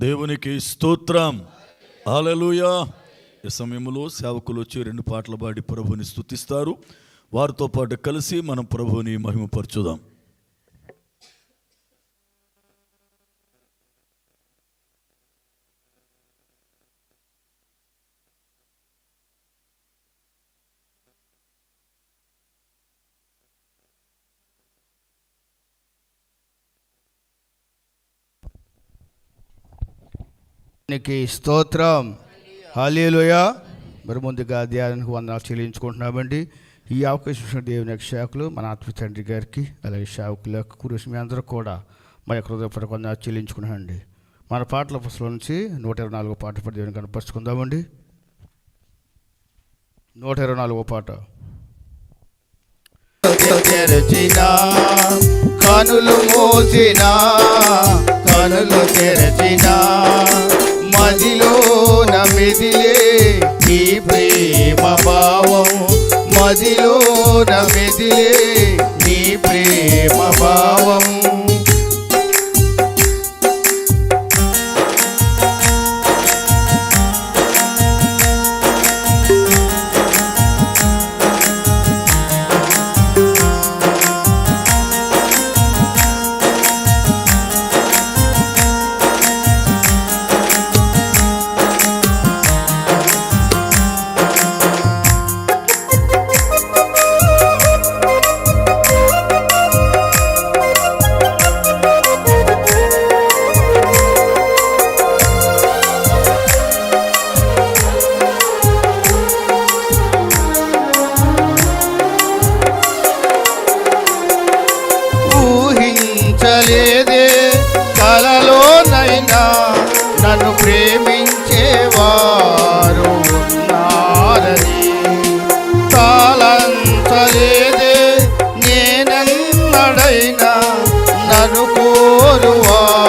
దేవునికి స్తోత్రం. హల్లెలూయా. ఈ సమయంలో సేవకులు వచ్చి రెండు పాటలు పాడి ప్రభుని స్తుతిస్తారు. వారితో పాటు కలిసి మనం ప్రభుని మహిమపరచుదాం. నీకు స్తోత్రం. హాలేలుయ మరి ముందుగా ధ్యానానికి వందనాలు చెల్లించుకుంటున్నామండి. ఈ అవకాశం దేవుని యొక్క శాఖలు మన ఆత్మ తండ్రి గారికి అలాగే శాఖల యొక్క కురుసు మీ అందరూ కూడా మా యొక్క హృదయపూర్వక వందనాలు చెల్లించుకున్నామండి మన పాటల పుస్తకం నుంచి నూట ఇరవై నాలుగో పాట పడి దేవుని కనపరుచుకుందామండి. నూట ఇరవై నాలుగో పాట. తెరచిన కనులు మోసిన కనులు తెరచినా మదిలో నమిదిలే నీ ప్రేమ భావం మదిలో నమిదిలే నీ ప్రేమ ఎవరైనా నన్ను కోరువారు